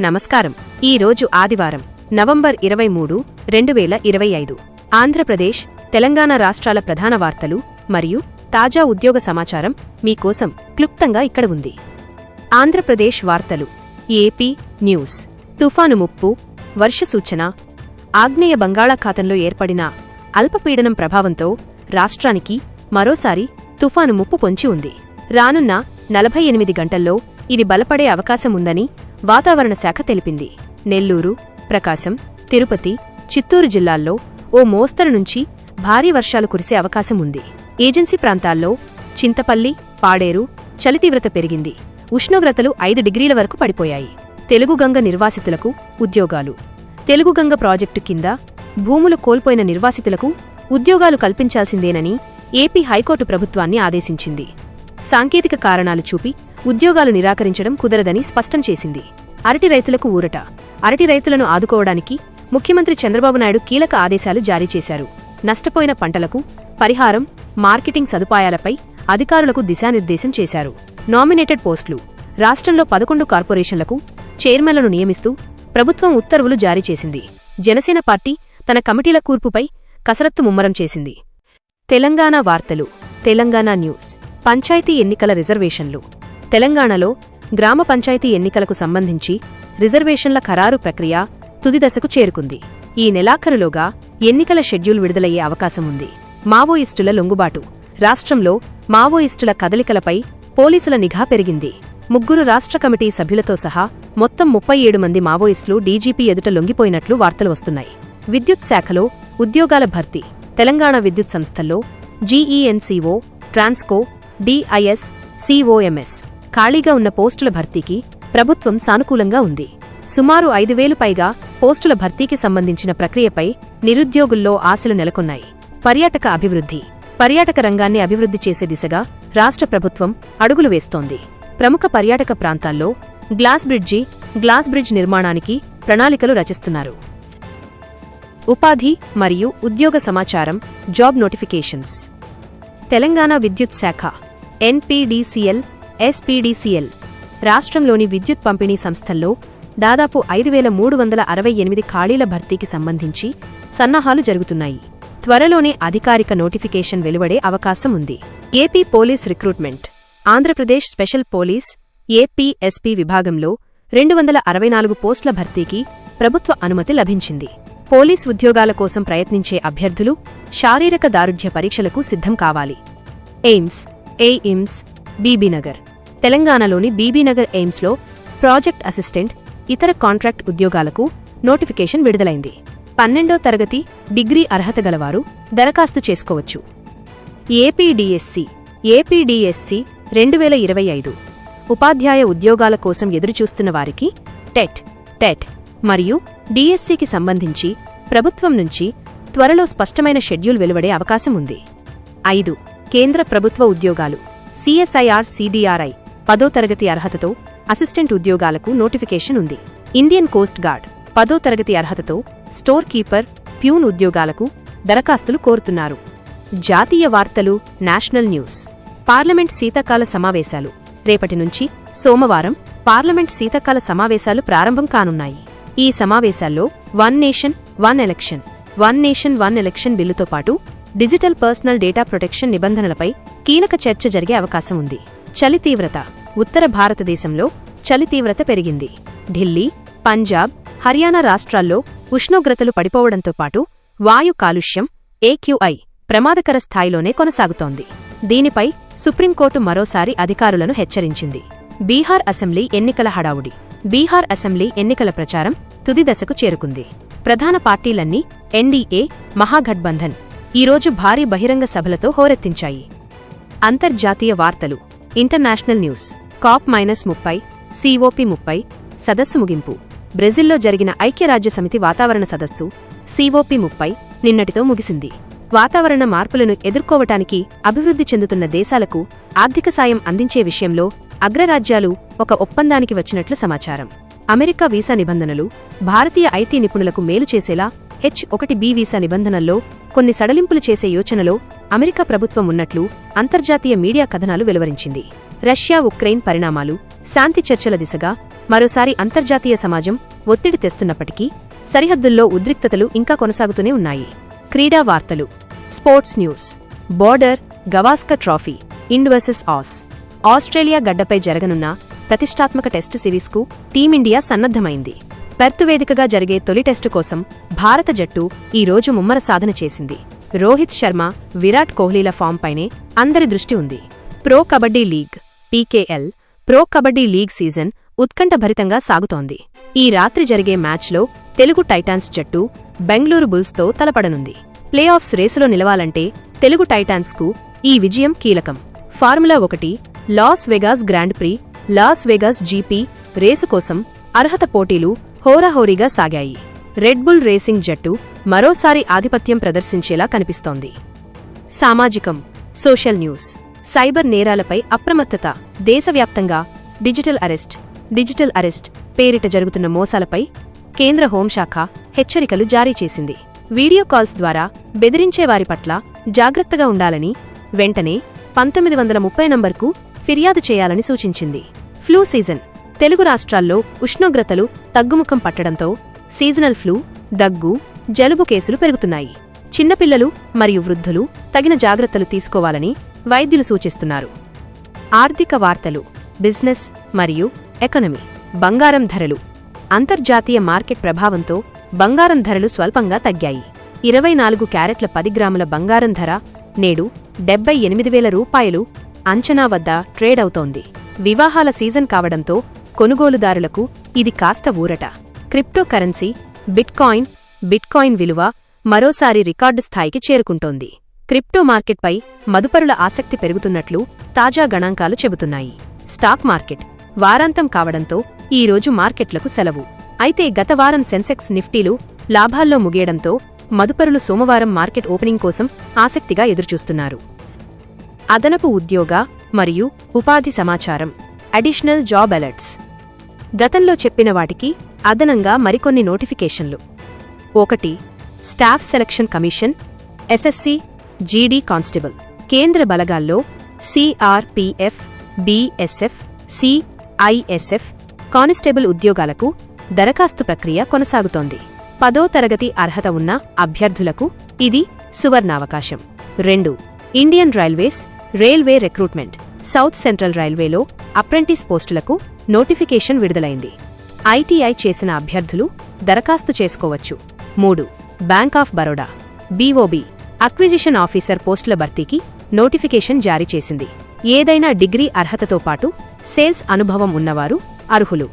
నమస్కారం. ఈ రోజు ఆదివారం నవంబర్ ఇరవై మూడు రెండు వేల ఇరవై ఐదు. ఆంధ్రప్రదేశ్ తెలంగాణ రాష్ట్రాల ప్రధాన వార్తలు మరియు తాజా ఉద్యోగ సమాచారం మీకోసం క్లుప్తంగా ఇక్కడ ఉంది. ఆంధ్రప్రదేశ్ వార్తలు. AP news. తుఫాను ముప్పు వర్ష సూచన ఆగ్నేయ బంగాళాఖాతంలో ఏర్పడిన అల్పపీడనం ప్రభావంతో రాష్ట్రానికి మరోసారి తుఫాను ముప్పు పొంచి ఉంది. రానున్న నలభై ఎనిమిది గంటల్లో ఇది బలపడే అవకాశముందని వాతావరణ శాఖ తెలిపింది. నెల్లూరు ప్రకాశం తిరుపతి చిత్తూరు జిల్లాల్లో ఓ మోస్తరు నుంచి భారీ వర్షాలు కురిసే అవకాశం ఉంది. ఏజెన్సీ ప్రాంతాల్లో చింతపల్లి పాడేరు చలితీవ్రత పెరిగింది. ఉష్ణోగ్రతలు ఐదు డిగ్రీల వరకు పడిపోయాయి. తెలుగుగంగ నిర్వాసితులకు ఉద్యోగాలు. తెలుగుగంగ ప్రాజెక్టు కింద భూములు కోల్పోయిన నిర్వాసితులకు ఉద్యోగాలు కల్పించాల్సిందేనని ఏపీ హైకోర్టు ప్రభుత్వాన్ని ఆదేశించింది. సాంకేతిక కారణాలు చూపి ఉద్యోగాలు నిరాకరించడం కుదరదని స్పష్టం చేసింది. అరటి రైతులకు ఊరట. అరటి రైతులను ఆదుకోవడానికి ముఖ్యమంత్రి చంద్రబాబు నాయుడు కీలక ఆదేశాలు జారీ చేశారు. నష్టపోయిన పంటలకు పరిహారం మార్కెటింగ్ సదుపాయాలపై అధికారులకు దిశానిర్దేశం చేశారు. నామినేటెడ్ పోస్టులు. రాష్ట్రంలో పదకొండు కార్పొరేషన్లకు చైర్మన్లను నియమిస్తూ ప్రభుత్వం ఉత్తర్వులు జారీ చేసింది. జనసేన పార్టీ తన కమిటీల కూర్పుపై కసరత్తు ముమ్మరం చేసింది. తెలంగాణ వార్తలు. తెలంగాణ న్యూస్. పంచాయతీ ఎన్నికల రిజర్వేషన్లు. తెలంగాణలో గ్రామ పంచాయతీ ఎన్నికలకు సంబంధించి రిజర్వేషన్ల ఖరారు ప్రక్రియ తుది దశకు చేరుకుంది. ఈ నెలాఖరులోగా ఎన్నికల షెడ్యూల్ విడుదలయ్యే అవకాశం ఉంది. మావోయిస్టుల లొంగుబాటు. రాష్ట్రంలో మావోయిస్టుల కదలికలపై పోలీసుల నిఘా పెరిగింది. ముగ్గురు రాష్ట్ర కమిటీ సభ్యులతో సహా మొత్తం ముప్పై ఏడు మంది మావోయిస్టులు డీజీపీ ఎదుట లొంగిపోయినట్లు వార్తలు వస్తున్నాయి. విద్యుత్ శాఖలో ఉద్యోగాల భర్తీ. తెలంగాణ విద్యుత్ సంస్థల్లో జీఈఎన్సీఓ ట్రాన్స్కో డిఐఎస్ సిఓఎంఎస్ ఖాళీగా ఉన్న పోస్టుల భర్తీకి ప్రభుత్వం సానుకూలంగా ఉంది. సుమారు ఐదు వేలు పైగా పోస్టుల భర్తీకి సంబంధించిన ప్రక్రియపై నిరుద్యోగుల్లో ఆశలు నెలకొన్నాయి. పర్యాటక అభివృద్ధి పర్యాటక రంగాన్ని అభివృద్ధి చేసే దిశగా రాష్ట్ర ప్రభుత్వం అడుగులు వేస్తోంది. ప్రముఖ పర్యాటక ప్రాంతాల్లో గ్లాస్ బ్రిడ్జి గ్లాస్ బ్రిడ్జ్ నిర్మాణానికి ప్రణాళికలు రచిస్తున్నారు. ఉపాధి మరియు ఉద్యోగ సమాచారం జాబ్ నోటిఫికేషన్స్. తెలంగాణ విద్యుత్ శాఖ ఎన్పీడీసీఎల్ ఎస్పీడీసీఎల్. రాష్ట్రంలోని విద్యుత్ పంపిణీ సంస్థల్లో దాదాపు ఐదు వేల మూడు వందల అరవై ఎనిమిది ఖాళీల భర్తీకి సంబంధించి సన్నాహాలు జరుగుతున్నాయి. త్వరలోనే అధికారిక నోటిఫికేషన్ వెలువడే అవకాశం ఉంది. AP police recruitment. Andhra Pradesh special police APSP విభాగంలో రెండు వందల అరవై నాలుగు పోస్టుల భర్తీకి ప్రభుత్వ అనుమతి లభించింది. పోలీస్ ఉద్యోగాల కోసం ప్రయత్నించే అభ్యర్థులు శారీరక దారుఢ్య పరీక్షలకు సిద్ధం కావాలి. ఎయిమ్స్ ఎయిమ్స్ బీబీనగర్ తెలంగాణలోని బీబీనగర్ ఎయిమ్స్లో ప్రాజెక్ట్ అసిస్టెంట్ ఇతర కాంట్రాక్ట్ ఉద్యోగాలకు నోటిఫికేషన్ విడుదలైంది. పన్నెండో తరగతి డిగ్రీ అర్హత గలవారు దరఖాస్తు చేసుకోవచ్చు. ఏపీడీఎస్సీ ఏపీడిఎస్సి రెండు వేల ఇరవై ఐదు ఉపాధ్యాయ ఉద్యోగాల కోసం ఎదురుచూస్తున్న వారికి టెట్ టెట్ మరియు డిఎస్సికి సంబంధించి ప్రభుత్వం నుంచి త్వరలో స్పష్టమైన షెడ్యూల్ వెలువడే అవకాశం ఉంది. ఐదు కేంద్ర ప్రభుత్వ ఉద్యోగాలు సిఎస్ఐఆర్ సిడిఆర్ఐ పదో తరగతి అర్హతతో అసిస్టెంట్ ఉద్యోగాలకు నోటిఫికేషన్ ఉంది. ఇండియన్ కోస్ట్ గార్డ్ పదో తరగతి అర్హతతో స్టోర్ కీపర్ ప్యూన్ ఉద్యోగాలకు దరఖాస్తులు కోరుతున్నారు. జాతీయ వార్తలు నేషనల్ న్యూస్. పార్లమెంట్ శీతాకాల సమావేశాలు. రేపటి నుంచి సోమవారం పార్లమెంట్ శీతాకాల సమావేశాలు ప్రారంభం కానున్నాయి. ఈ సమావేశాల్లో one nation one election. One nation one election బిల్లుతో పాటు డిజిటల్ పర్సనల్ డేటా ప్రొటెక్షన్ నిబంధనలపై కీలక చర్చ జరిగే అవకాశం ఉంది. చలి తీవ్రత. ఉత్తర భారతదేశంలో చలి తీవ్రత పెరిగింది. ఢిల్లీ పంజాబ్ హర్యానా రాష్ట్రాల్లో ఉష్ణోగ్రతలు పడిపోవడంతో పాటు వాయు కాలుష్యం ఏక్యూఐ ప్రమాదకర స్థాయిలోనే కొనసాగుతోంది. దీనిపై సుప్రీంకోర్టు మరోసారి అధికారులను హెచ్చరించింది. బీహార్ అసెంబ్లీ ఎన్నికల హడావుడి. బీహార్ అసెంబ్లీ ఎన్నికల ప్రచారం తుది దశకు చేరుకుంది. ప్రధాన పార్టీలన్నీ ఎన్డీఏ మహాగఠబంధన్ ఈరోజు భారీ బహిరంగ సభలతో హోరెత్తించాయి. అంతర్జాతీయ వార్తలు ఇంటర్నేషనల్ న్యూస్. కాప్ మైనస్ ముప్పై సిఓపి ముప్పై సదస్సు ముగింపు. బ్రెజిల్లో జరిగిన ఐక్యరాజ్యసమితి వాతావరణ సదస్సు సిఓపి ముప్పై నిన్నటితో ముగిసింది. వాతావరణ మార్పులను ఎదుర్కోవటానికి అభివృద్ధి చెందుతున్న దేశాలకు ఆర్థిక సాయం అందించే విషయంలో అగ్రరాజ్యాలు ఒక ఒప్పందానికి వచ్చినట్లు సమాచారం. అమెరికా వీసా నిబంధనలు భారతీయ ఐటీ నిపుణులకు మేలు చేసేలా హెచ్ ఒకటి బి వీసా నిబంధనల్లో కొన్ని సడలింపులు చేసే యోచనలో అమెరికా ప్రభుత్వం ఉన్నట్లు అంతర్జాతీయ మీడియా కథనాలు వెలువరించింది. రష్యా ఉక్రెయిన్ పరిణామాలు శాంతి చర్చల దిశగా మరోసారి అంతర్జాతీయ సమాజం ఒత్తిడి తెస్తున్నప్పటికీ సరిహద్దుల్లో ఉద్రిక్తతలు ఇంకా కొనసాగుతూనే ఉన్నాయి. క్రీడా వార్తలు sports news border Gavaskar trophy Ind versus Aus. Australia గడ్డపై జరగనున్న ప్రతిష్టాత్మక టెస్టు సిరీస్కు టీమిండియా సన్నద్ధమైంది. పెర్త్ వేదికగా జరిగే తొలి టెస్టు కోసం భారత జట్టు ఈ రోజు ముమ్మర సాధన చేసింది. రోహిత్ శర్మ విరాట్ కోహ్లీల ఫామ్ పైనే అందరి దృష్టి ఉంది. Pro kabaddi league PKL pro kabaddi league season ఉత్కంఠభరితంగా సాగుతోంది. ఈ రాత్రి జరిగే మ్యాచ్లో తెలుగు టైటాన్స్ జట్టు బెంగళూరు బుల్స్తో తలపడనుంది. ప్లే ఆఫ్స్ రేసులో నిలవాలంటే తెలుగు టైటాన్స్కు ఈ విజయం కీలకం. ఫార్ములా ఒకటి Las Vegas grand prix Las Vegas GP race కోసం అర్హత పోటీలు హోరాహోరీగా సాగాయి. రెడ్ బుల్ రేసింగ్ జట్టు మరోసారి ఆధిపత్యం ప్రదర్శించేలా కనిపిస్తోంది. సామాజికం సోషల్ న్యూస్. సైబర్ నేరాలపై అప్రమత్తత దేశవ్యాప్తంగా డిజిటల్ అరెస్ట్ డిజిటల్ అరెస్ట్ పేరిట జరుగుతున్న మోసాలపై కేంద్ర హోంశాఖ హెచ్చరికలు జారీ చేసింది. వీడియో కాల్స్ ద్వారా బెదిరించే వారి పట్ల జాగ్రత్తగా ఉండాలని వెంటనే పంతొమ్మిది వందల ముప్పై నంబర్కు ఫిర్యాదు చేయాలని సూచించింది. Flu season. తెలుగు రాష్ట్రాల్లో ఉష్ణోగ్రతలు తగ్గుముఖం పట్టడంతో సీజనల్ ఫ్లూ దగ్గు జలుబు కేసులు పెరుగుతున్నాయి. చిన్నపిల్లలు మరియు వృద్ధులు తగిన జాగ్రత్తలు తీసుకోవాలని వైద్యులు సూచిస్తున్నారు. ఆర్థిక వార్తలు బిజినెస్ మరియు ఎకనమీ బంగారం ధరలు అంతర్జాతీయ మార్కెట్ ప్రభావంతో బంగారం ధరలు స్వల్పంగా తగ్గాయి. ఇరవై నాలుగు క్యారెట్ల పది గ్రాముల బంగారం ధర నేడు డెబ్బై ఎనిమిది వేల రూపాయలు అంచనా వద్ద ట్రేడ్ అవుతోంది. వివాహాల సీజన్ కావడంతో కొనుగోలుదారులకు ఇది కాస్త ఊరట. క్రిప్టో కరెన్సీ బిట్కాయిన్ బిట్కాయిన్ విలువ మరోసారి రికార్డు స్థాయికి చేరుకుంటోంది. క్రిప్టో మార్కెట్పై మదుపరుల ఆసక్తి పెరుగుతున్నట్లు తాజా గణాంకాలు చెబుతున్నాయి. స్టాక్ మార్కెట్ వారాంతం కావడంతో ఈ రోజు మార్కెట్లకు సెలవు. అయితే గత వారం సెన్సెక్స్ నిఫ్టీలు లాభాల్లో ముగియడంతో మదుపరులు సోమవారం మార్కెట్ ఓపెనింగ్ కోసం ఆసక్తిగా ఎదురుచూస్తున్నారు. అదనపు ఉద్యోగ మరియు ఉపాధి సమాచారం అడిషనల్ జాబ్ అలర్ట్స్. గతంలో చెప్పిన వాటికి అదనంగా మరికొన్ని నోటిఫికేషన్లు. ఒకటి staff selection commission SSC GD constable. కేంద్ర బలగాల్లో సిఆర్పిఎఫ్ బీఎస్ఎఫ్ సిఐఎస్ఎఫ్ కానిస్టేబుల్ ఉద్యోగాలకు దరఖాస్తు ప్రక్రియ కొనసాగుతోంది. పదో తరగతి అర్హత ఉన్న అభ్యర్థులకు ఇది సువర్ణావకాశం. రెండు Indian railways railway recruitment. South central రైల్వేలో అప్రెంటిస్ పోస్టులకు నోటిఫికేషన్ విడుదలైంది. ఐటీఐ చేసిన అభ్యర్థులు దరఖాస్తు చేసుకోవచ్చు. మూడు bank of Baroda. BOB acquisition officer పోస్టుల భర్తీకి నోటిఫికేషన్ జారీ చేసింది. ఏదైనా డిగ్రీ అర్హతతో పాటు సేల్స్ అనుభవం ఉన్నవారు అర్హులు.